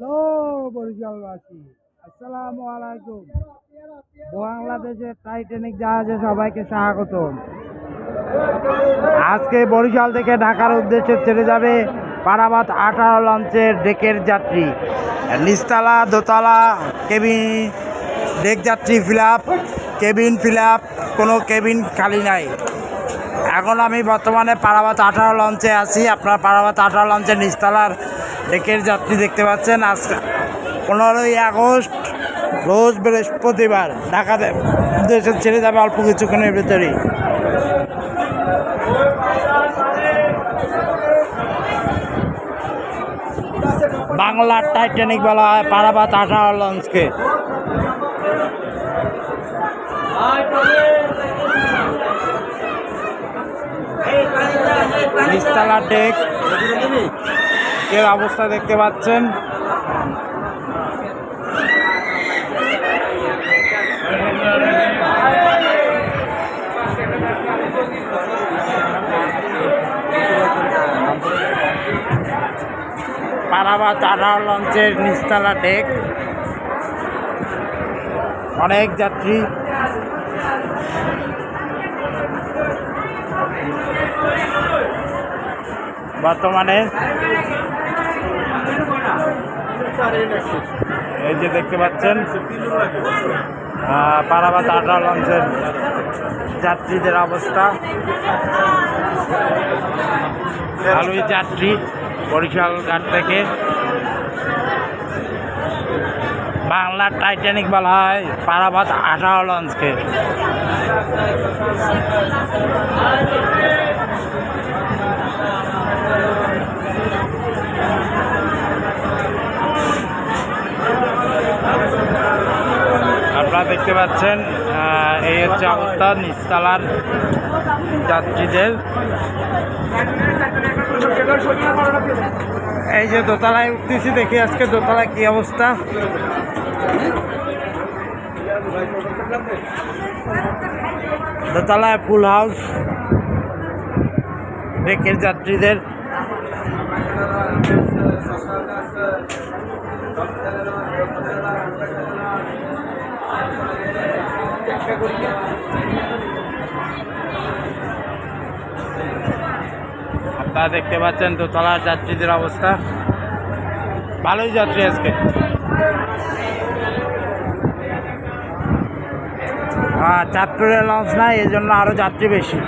Hello বরিশালবাসী আসসালামু আলাইকুম বাংলাদেশের টাইটানিক জাহাজে সবাইকে স্বাগত আজকে বরিশাল থেকে ঢাকার উদ্দেশ্যে ছেড়ে যাবে পারাবাত আঠারো লঞ্চের ডেকের যাত্রী। নিচতলা দোতলা, কেবিন, ডেক যাত্রী ফিল কেবিন ফিল কোনো কেবিন খালি নাই। এখন আমি বর্তমানে পারাবাত আঠারো লঞ্চে আছি। আপনার পারাবাত আঠারো লঞ্চের নিচতলার ডেকের যাত্রী দেখতে পাচ্ছেন, আজ পনেরোই আগস্ট, রোজ বৃহস্পতিবার, ঢাকাতে দেশে ছেড়ে যাবে অল্প কিছুক্ষণের ভেতরেই। বাংলার টাইটানিক বলা হয় পারাবাত আঠারো লঞ্চকে। নিচতলা ডেক। এর অবস্থা দেখতে পাচ্ছেন। পারাবাত আঠারো লঞ্চের নিচতলা ডেক। অনেক যাত্রী। বর্তমানে এই যে দেখতে পাচ্ছেন পারাবাত আঠারো লঞ্চের যাত্রীদের অবস্থা। ভালোই যাত্রী বরিশাল ঘাট থেকে। বাংলার টাইটানিক বলা হয় পারাবাত আঠারো লঞ্চকে আপনারা দেখতে পাচ্ছেন এই হচ্ছে অবস্থা, নিচতলার যাত্রীদের। এই যে দোতলায় উঠতেছি, দেখি আজকে দোতলায় কি অবস্থা। দোতলায় ফুল হাউস ডেকের যাত্রীদের। আপনারা দেখতে পাচ্ছেন দোতলার যাত্রীদের অবস্থা। ভালোই যাত্রী আজকে। হ্যাঁ চাঁদপুরে লঞ্চ নাই এই জন্য আরও যাত্রী বেশি।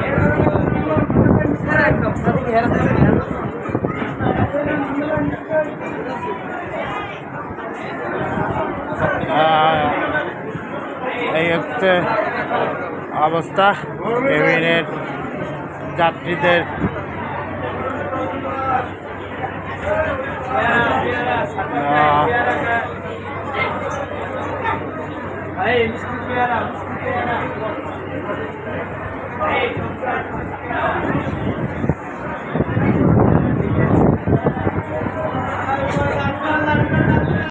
হচ্ছে অবস্থা। কেবিনের যাত্রীদের Hey,